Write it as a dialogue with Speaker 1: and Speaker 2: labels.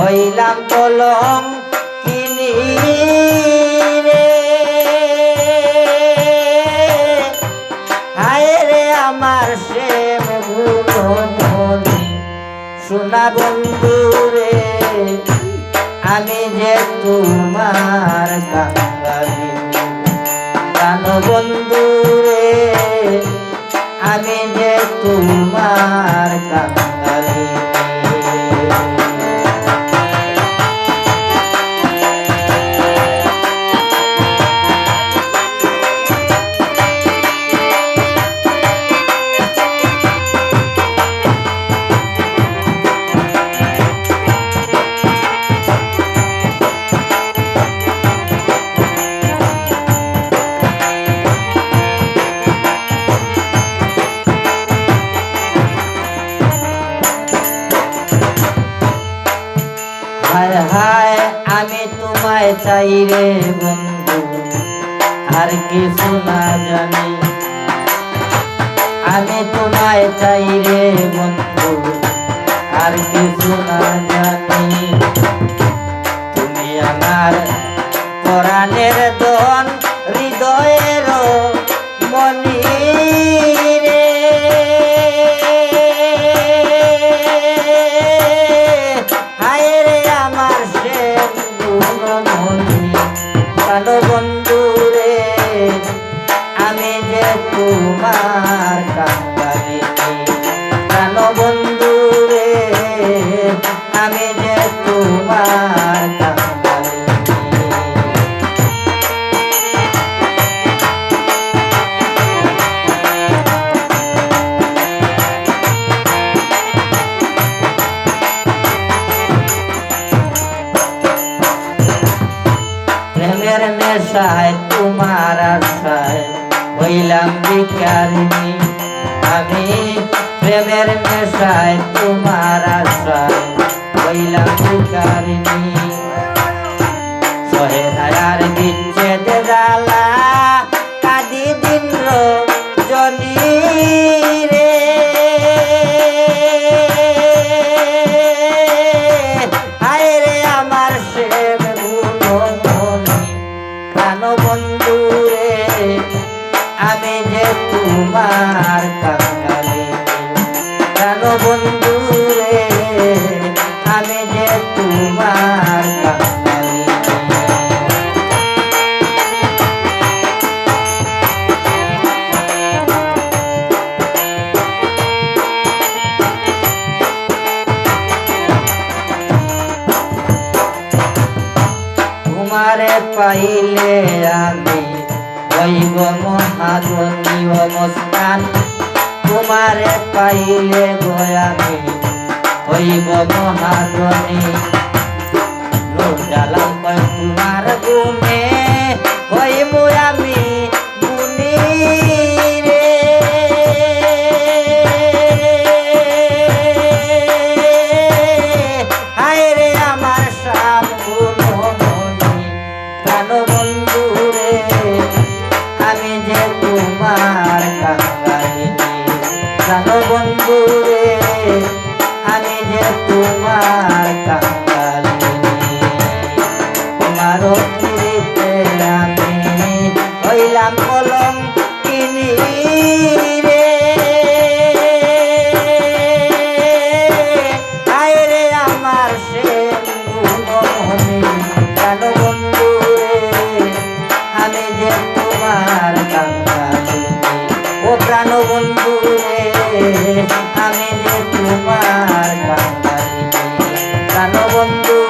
Speaker 1: হইলাম কলম কিনি রে হায় রে আমার মনি সোনা বন্ধু রে, আমি যে তোমার কাঙ্গালি প্রাণ বন্ধু রে, আমি যে তোমার কাঙ্গালি হায় হায়, আমি তোমায় চাই রে বন্ধু। আর কিছু না জানি। আমি তোমায় চাই রে বন্ধু। আর কিছু না জানি। তুমি আমার পরাণের দন হৃদয়ের ভালো বন্ধু রে আমি যে তোমার কাঙ্গালি প্রেমের নেশায় তোমার আশায়। হইলাম বিকারিণী আমি প্রেমের নেশায় তোমার আশায়। হইলাম বিকারিণী প্রাণ বন্ধু রে আমি যে তোমার কাঙ্গালি জানো বন্ধু তোমারে পাইলে আমি হইব মহাধনী অবস্থান তোমারে পাইলে গয়ামি হইব মহাধনী লোক জ্বালাম তোমার কাঙ্গালিনী বন্ধু রে আমি যে তোমার কালো বন্ধু?